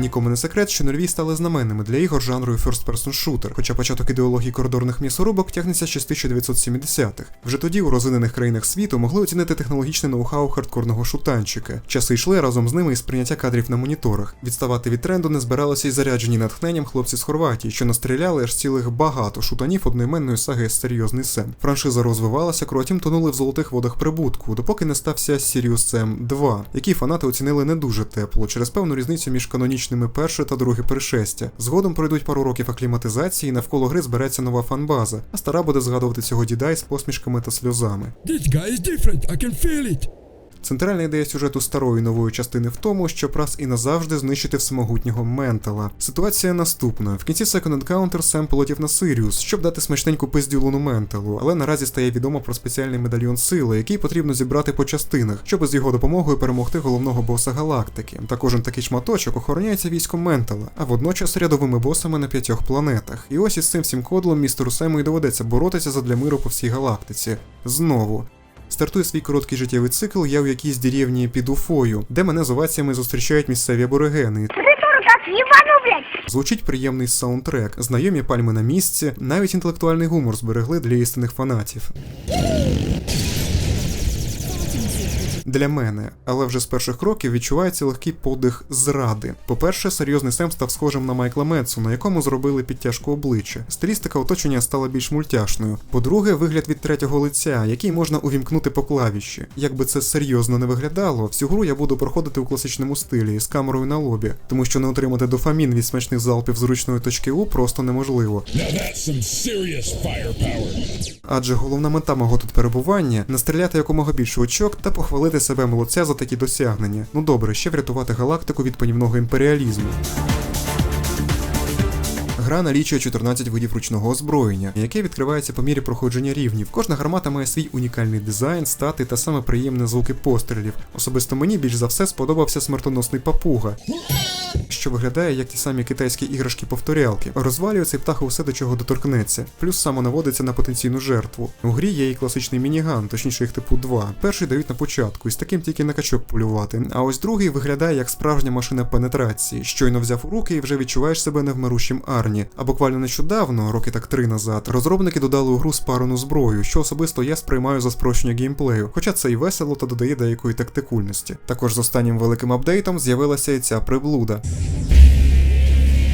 Нікому не секрет, що нульові стали знаменними для ігор жанру First Person Shooter, хоча початок ідеології коридорних м'ясорубок тягнеться ще з 1970-х. Вже тоді у розвинених країнах світу могли оцінити технологічне ноу-хау хардкорного шутанчика. Часи йшли разом з ними і сприйняття кадрів на моніторах. Відставати від тренду не збиралися й заряджені натхненням хлопці з Хорватії, що настріляли аж цілих багато шутанів одноіменної саги Серйозний Сем. Франшиза розвивалася, кротім тонули в золотих водах прибутку, допоки не стався Serious Sam 2, який фанати оцінили не дуже тепло через певну різницю між канонічними перше та друге пришестя. Згодом пройдуть пару років акліматизації, і навколо гри збереться нова фанбаза, а стара буде згадувати цього діда із посмішками та сльозами. This guy is different, I can feel it. Центральна ідея сюжету старої нової частини в тому, щоб раз і назавжди знищити всемогутнього Ментала. Ситуація наступна: в кінці Second Encounter Сем полетів на Сиріус, щоб дати смачненьку пиздюлуну Менталу, але наразі стає відомо про спеціальний медальйон сили, який потрібно зібрати по частинах, щоб з його допомогою перемогти головного боса галактики. Та кожен такий шматочок охороняється військом Ментала, а водночас рядовими босами на п'ятьох планетах. І ось із цим всім кодлом містеру Сему і доведеться боротися задля миру по всій галактиці. Знову. Стартує свій короткий життєвий цикл я в якійсь деревні під Уфою, де мене з оваціями зустрічають місцеві аборигени. Звучить приємний саундтрек, знайомі пальми на місці, навіть інтелектуальний гумор зберегли для істинних фанатів. Для мене, але вже з перших кроків відчувається легкий подих зради. По-перше, серйозний Сем став схожим на Майкла Метсу, на якому зробили підтяжку обличчя. Стилістика оточення стала більш мультяшною. По-друге, вигляд від третього лиця, який можна увімкнути по клавіші. Якби це серйозно не виглядало, всю гру я буду проходити у класичному стилі з камерою на лобі, тому що не отримати дофамін від смачних залпів з ручної точки У просто неможливо. Адже головна мета мого тут перебування настріляти якомога більше очок та похвалити себе молодця за такі досягнення. Ну добре, ще врятувати галактику від панівного імперіалізму. Гра налічує 14 видів ручного озброєння, яке відкривається по мірі проходження рівнів. Кожна гармата має свій унікальний дизайн, стати та саме приємне звуки пострілів. Особисто мені більш за все сподобався смертоносний папуга, що виглядає як ті самі китайські іграшки повторялки. Розвалює цей птах усе до чого доторкнеться, плюс самонаводиться на потенційну жертву. У грі є і класичний мініган, точніше їх типу 2. Перший дають на початку, і з таким тільки на качок полювати. А ось другий виглядає як справжня машина пенетрації. Щойно взяв у руки і вже відчуваєш себе невмирущим Арні. А буквально нещодавно, роки так три назад, розробники додали у гру спарену зброю, що особисто я сприймаю за спрощення геймплею, хоча це і весело та додає деякої тактикульності. Також з останнім великим апдейтом з'явилася і ця приблуда.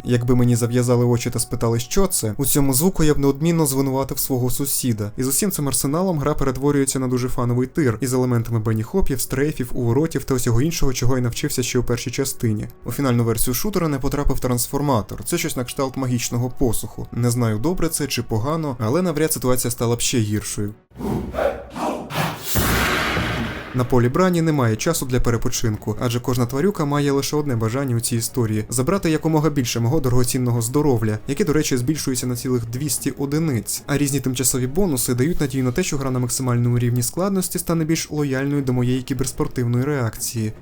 Якби мені зав'язали очі та спитали, що це, у цьому звуку я б неодмінно звинуватив свого сусіда. І з усім цим арсеналом гра перетворюється на дуже фановий тир із елементами беніхопів, стрейфів, уворотів та усього іншого, чого я навчився ще у першій частині. У фінальну версію шутера не потрапив трансформатор. Це щось на кшталт магічного посуху. Не знаю, добре це чи погано, але навряд ситуація стала б ще гіршою. На полі брані немає часу для перепочинку, адже кожна тварюка має лише одне бажання у цій історії забрати якомога більше мого дорогоцінного здоров'я, яке, до речі, збільшується на цілих 200 одиниць. А різні тимчасові бонуси дають надію на те, що гра на максимальному рівні складності стане більш лояльною до моєї кіберспортивної реакції.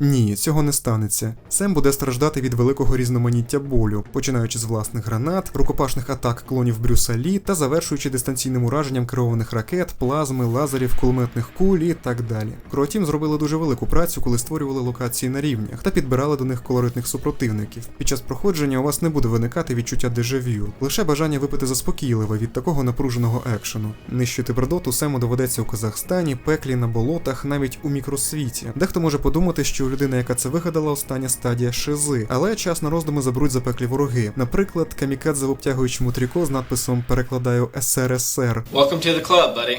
Ні, цього не станеться. Сем буде страждати від великого різноманіття болю, починаючи з власних гранат, рукопашних атак клонів Брюса Лі та завершуючи дистанційним ураженням керованих ракет, плазми, лазерів, кулеметних куль і так далі. Кроатім зробили дуже велику працю, коли створювали локації на рівнях та підбирали до них колоритних супротивників. Під час проходження у вас не буде виникати відчуття дежавю, лише бажання випити заспокійливе від такого напруженого екшену. Нищити бредоту Сему доведеться у Казахстані, пеклі на болотах, навіть у мікросвіті. Дехто може подумати, що людина, яка це вигадала, остання стадія шизи, але час на роздуми заберуть запеклі вороги. Наприклад, камікадзе в обтягуючому тріко з надписом Перекладаю СРСР. Welcome to the club, buddy.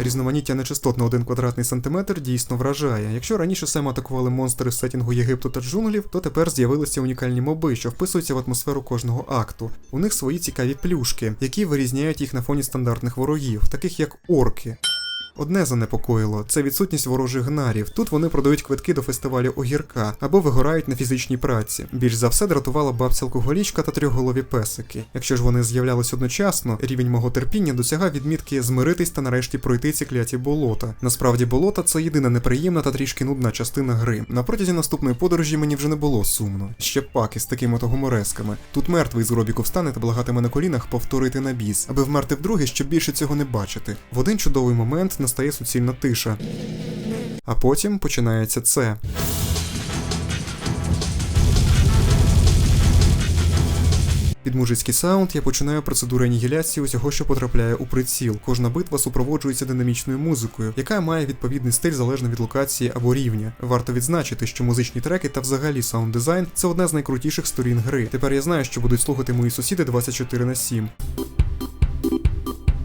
Різноманіття нечистот на один квадратний сантиметр дійсно вражає. Якщо раніше Сем атакували монстри з сетінгу Єгипту та джунглів, то тепер з'явилися унікальні моби, що вписуються в атмосферу кожного акту. У них свої цікаві плюшки, які вирізняють їх на фоні стандартних ворогів, таких як орки. Одне занепокоїло це відсутність ворожих гнарів. Тут вони продають квитки до фестивалю огірка або вигорають на фізичній праці. Більш за все дратувала бабця алкоголічка та трьохголові песики. Якщо ж вони з'являлись одночасно, рівень мого терпіння досягав відмітки змиритись та нарешті пройти ці кляті болота. Насправді, болота це єдина неприємна та трішки нудна частина гри. На протязі наступної подорожі мені вже не було сумно. Ще пак із такими то гуморесками. Тут мертвий з гробіку встане та благатиме на колінах повторити на біс, аби вмерти вдруге, щоб більше цього не бачити. В один чудовий момент настає суцільна тиша. А потім починається це. Під мужицький саунд я починаю процедуру анігіляції усього, що потрапляє у приціл. Кожна битва супроводжується динамічною музикою, яка має відповідний стиль залежно від локації або рівня. Варто відзначити, що музичні треки та взагалі саунд дизайн це одна з найкрутіших сторін гри. Тепер я знаю, що будуть слухати мої сусіди 24 на 7.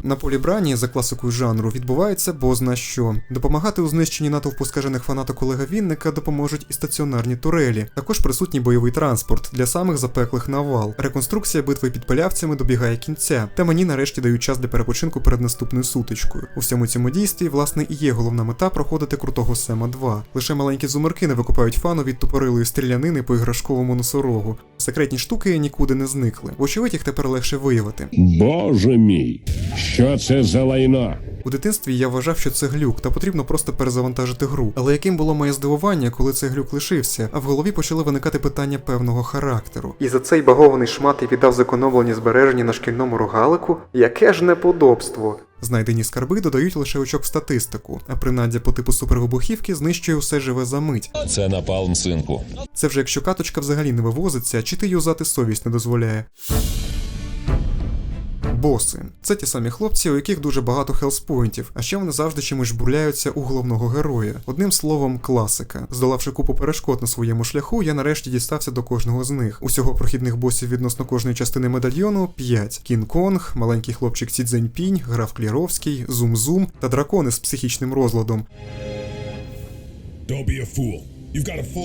На полі брані за класикою жанру відбувається бозна що. Допомагати у знищенні натовпу скажених фанаток Олега Вінника допоможуть і стаціонарні турелі. Також присутній бойовий транспорт для самих запеклих навал. Реконструкція битви під пилявцями добігає кінця, та мені нарешті дають час для перепочинку перед наступною сутичкою. У всьому цьому дійстві, власне, і є головна мета проходити крутого Сема 2. Лише маленькі зумерки не викупають фану від тупорилої стрілянини по іграшковому носорогу. Секретні штуки нікуди не зникли. Вочевидь, їх тепер легше виявити. Боже мій, що це за лайно? У дитинстві я вважав, що це глюк, та потрібно просто перезавантажити гру. Але яким було моє здивування, коли цей глюк лишився, а в голові почали виникати питання певного характеру. І за цей багований шмат я віддав зекономлені збереження на шкільному рогалику? Яке ж неподобство! Знайдені скарби додають лише очок в статистику, а принаддя по типу супервибухівки знищує усе живе за мить. Це напалм, синку. Це вже якщо каточка взагалі не вивозиться, чи ти юзати совість не дозволяє. Боси це ті самі хлопці, у яких дуже багато хелспойнтів, а ще вони завжди чимось бурляються у головного героя. Одним словом, класика. Здолавши купу перешкод на своєму шляху, я нарешті дістався до кожного з них. Усього прохідних босів відносно кожної частини медальйону 5. Кінг-Конг, маленький хлопчик Ці Цзеньпінь, граф Кліровський, Зум-Зум та дракони з психічним розладом. Don't be a fool. You've got a full.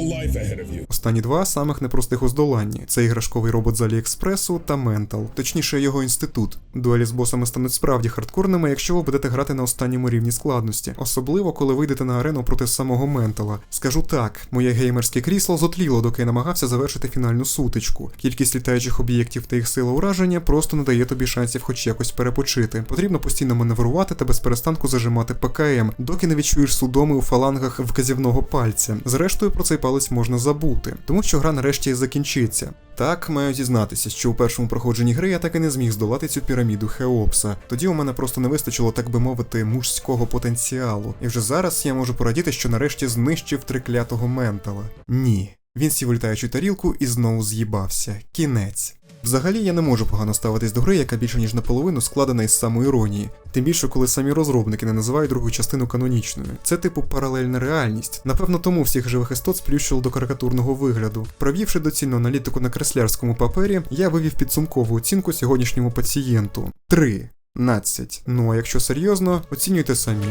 Останні два самих непростих у це іграшковий робот з Аліекспресу та Ментал, точніше його інститут. Дуелі з босами стануть справді хардкорними, якщо ви будете грати на останньому рівні складності, особливо коли вийдете на арену проти самого Ментала. Скажу так, моє геймерське крісло зотліло, доки я намагався завершити фінальну сутичку. Кількість літаючих об'єктів та їх сила ураження просто не дає тобі шансів хоч якось перепочити. Потрібно постійно маневрувати та без перестанку зажимати ПКМ, доки не відчуєш судоми у фалангах вказівного пальця. Зрештою, про цей палець можна забути, тому що гра нарешті закінчиться. Так, маю зізнатися, що у першому проходженні гри я так і не зміг здолати цю піраміду Хеопса. Тоді у мене просто не вистачило, так би мовити, мужського потенціалу. І вже зараз я можу порадіти, що нарешті знищив триклятого ментала. Ні. Він сів у літаючу тарілку і знову з'їбався. Кінець. Взагалі я не можу погано ставитись до гри, яка більше ніж наполовину складена із самоіронії. Тим більше, коли самі розробники не називають другу частину канонічною. Це типу паралельна реальність. Напевно, тому всіх живих істот сплющило до карикатурного вигляду. Провівши доцільну аналітику на креслярському папері, я вивів підсумкову оцінку сьогоднішньому пацієнту. 13. Ну а якщо серйозно, оцінюйте самі.